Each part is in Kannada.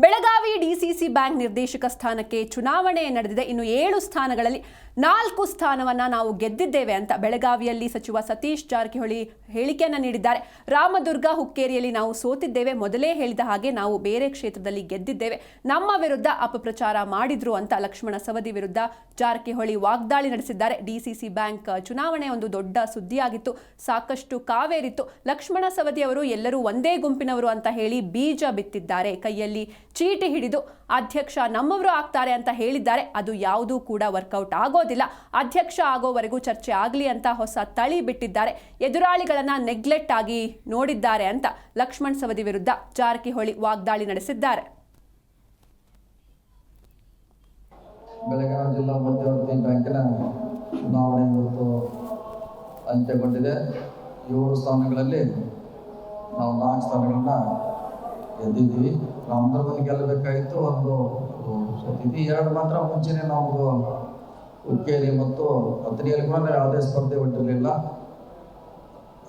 ಬೆಳಗಾವಿ ಡಿಸಿಸಿ ಬ್ಯಾಂಕ್ ನಿರ್ದೇಶಕ ಸ್ಥಾನಕ್ಕೆ ಚುನಾವಣೆ ನಡೆದಿದೆ. ಇನ್ನು ಏಳು ಸ್ಥಾನಗಳಲ್ಲಿ ನಾಲ್ಕು ಸ್ಥಾನವನ್ನ ನಾವು ಗೆದ್ದಿದ್ದೇವೆ ಅಂತ ಬೆಳಗಾವಿಯಲ್ಲಿ ಸಚಿವ ಸತೀಶ್ ಜಾರಕಿಹೊಳಿ ಹೇಳಿಕೆಯನ್ನ ನೀಡಿದ್ದಾರೆ. ರಾಮದುರ್ಗ, ಹುಕ್ಕೇರಿಯಲ್ಲಿ ನಾವು ಸೋತಿದ್ದೇವೆ. ಮೊದಲೇ ಹೇಳಿದ ಹಾಗೆ ನಾವು ಬೇರೆ ಕ್ಷೇತ್ರದಲ್ಲಿ ಗೆದ್ದಿದ್ದೇವೆ. ನಮ್ಮ ವಿರುದ್ಧ ಅಪಪ್ರಚಾರ ಮಾಡಿದ್ರು ಅಂತ ಲಕ್ಷ್ಮಣ ಸವದಿ ವಿರುದ್ಧ ಜಾರಕಿಹೊಳಿ ವಾಗ್ದಾಳಿ ನಡೆಸಿದ್ದಾರೆ. ಡಿಸಿಸಿ ಬ್ಯಾಂಕ್ ಚುನಾವಣೆ ಒಂದು ದೊಡ್ಡ ಸುದ್ದಿಯಾಗಿತ್ತು. ಸಾಕಷ್ಟು ಕಾವೇರಿತ್ತು. ಲಕ್ಷ್ಮಣ ಸವದಿ ಅವರು ಎಲ್ಲರೂ ಒಂದೇ ಗುಂಪಿನವರು ಅಂತ ಹೇಳಿ ಬೀಜ ಬಿತ್ತಿದ್ದಾರೆ. ಕೈಯಲ್ಲಿ ಚೀಟಿ ಹಿಡಿದು ಅಧ್ಯಕ್ಷ ನಮ್ಮವರು ಆಗ್ತಾರೆ ಅಂತ ಹೇಳಿದ್ದಾರೆ. ಅದು ಯಾವುದೂ ಕೂಡ ವರ್ಕೌಟ್ ಆಗೋದಿಲ್ಲ. ಅಧ್ಯಕ್ಷ ಆಗೋವರೆಗೂ ಚರ್ಚೆ ಆಗಲಿ ಅಂತ ಹೊಸ ತಳಿ ಬಿಟ್ಟಿದ್ದಾರೆ. ಎದುರಾಳಿಗಳನ್ನ ನೆಗ್ಲೆಕ್ಟ್ ಆಗಿ ನೋಡಿದ್ದಾರೆ ಅಂತ ಲಕ್ಷ್ಮಣ್ ಸವದಿ ವಿರುದ್ಧ ಜಾರಕಿಹೊಳಿ ವಾಗ್ದಾಳಿ ನಡೆಸಿದ್ದಾರೆ. ಬೆಳಗಾವಿ ಜಿಲ್ಲಾ ಮಧ್ಯವರ್ತಿ ಬ್ಯಾಂಕಿನ ಚುನಾವಣೆ ಇವತ್ತು ಅಂತ್ಯಗೊಂಡಿದೆ. ಏಳು ಸ್ಥಾನಗಳಲ್ಲಿ ನಾವು ನಾಲ್ಕು ಸ್ಥಾನಗಳನ್ನ ಗೆದ್ದಿದ್ದೀವಿ ರಾಮದುರ್ಗದಲ್ಲಿ ಗೆಲ್ಲಬೇಕಾಗಿತ್ತು. ಒಂದು ಸತಿತಿ ಎರಡು ಮಾತ್ರ ಮುಂಚೆನೇ ನಾವು ಉಕ್ಕೇರಿ ಮತ್ತು ಪತ್ರಿಯಲ್ಲಿ ಕೂಡ ಯಾವುದೇ ಸ್ಪರ್ಧೆ ಬಿಟ್ಟಿರಲಿಲ್ಲ.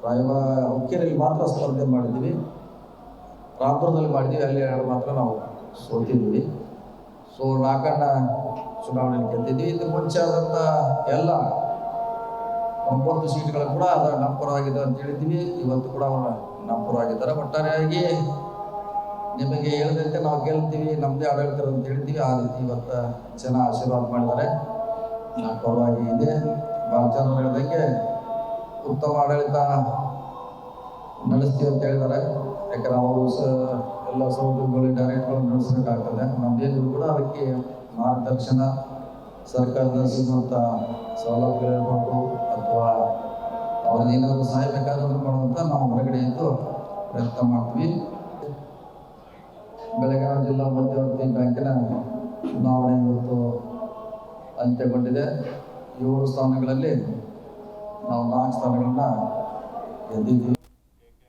ರಾಯಬ, ಉಕ್ಕೇರಿಯಲ್ಲಿ ಮಾತ್ರ ಸ್ಪರ್ಧೆ ಮಾಡಿದ್ವಿ. ರಾಮಪುರದಲ್ಲಿ ಮಾಡಿದ್ವಿ. ಅಲ್ಲಿ ಎರಡು ಮಾತ್ರ ನಾವು ಸೋತಿದ್ವಿ. ಸೊ ನಾಲ್ಕಣ್ಣ ಚುನಾವಣೆಯಲ್ಲಿ ಗೆದ್ದಿದ್ವಿ. ಇದು ಮುಂಚೆ ಆದಂಥ ಎಲ್ಲ ಒಂಬತ್ತು ಸೀಟ್ಗಳು ಕೂಡ ಅದ ನಮ್ಮ ಆಗಿದೆ ಅಂತ ಹೇಳಿದ್ವಿ. ಇವತ್ತು ಕೂಡ ಅವರು ನಮ್ಮ ಪರವಾಗಿದ್ದಾರೆ ಒಟ್ಟಾರೆಯಾಗಿ ನಿಮಗೆ ಹೇಳಿದಂತೆ ನಾವು ಕೇಳ್ತೀವಿ ನಮ್ಮದೇ ಆಡಳಿತ ಅಂತ ಹೇಳ್ತೀವಿ, ಆ ರೀತಿ ಇವತ್ತು ಜನ ಆಶೀರ್ವಾದ ಮಾಡಿದ್ದಾರೆ ಪರವಾಗಿ ಇದೆ. ಭಾಳ ಜನ ಹೇಳಿದಂಗೆ ಉತ್ತಮ ಆಡಳಿತ ನಡೆಸ್ತೀವಿ ಅಂತ ಹೇಳಿದ್ದಾರೆ ಯಾಕಂದ್ರೆ ಅವರು ಸ, ಎಲ್ಲ ಸೌಲಭ್ಯಗಳು ಡೈರೆಕ್ಟ್ಗಳು ನಡೆಸಬೇಕಾಗ್ತದೆ ನಮ್ದೇನು ಕೂಡ ಅದಕ್ಕೆ ಮಾರ್ಗದರ್ಶನ, ಸರ್ಕಾರದ ಸಿಗುವಂಥ ಸೌಲಭ್ಯಗಳಿರ್ಬೋದು ಅಥವಾ ಅವ್ರಿಗೆ ಏನಾದರೂ ಸಹಾಯ ಬೇಕಾದರೂ ಮಾಡುವಂಥ ನಾವು ಹೊರಗಡೆ ಇದ್ದು ಪ್ರಯತ್ನ ಮಾಡ್ತೀವಿ. ಮಧ್ಯವರ್ತಿ ಬ್ಯಾಂಕಿನ ಚುನಾವಣೆ ಇವತ್ತು ಅಂತ್ಯಗೊಂಡಿದೆ. ಏಳು ಸ್ಥಾನಗಳಲ್ಲಿ ನಾವು ನಾಲ್ಕು ಸ್ಥಾನಗಳನ್ನ ಗೆದ್ದಿದ್ದೀವಿ.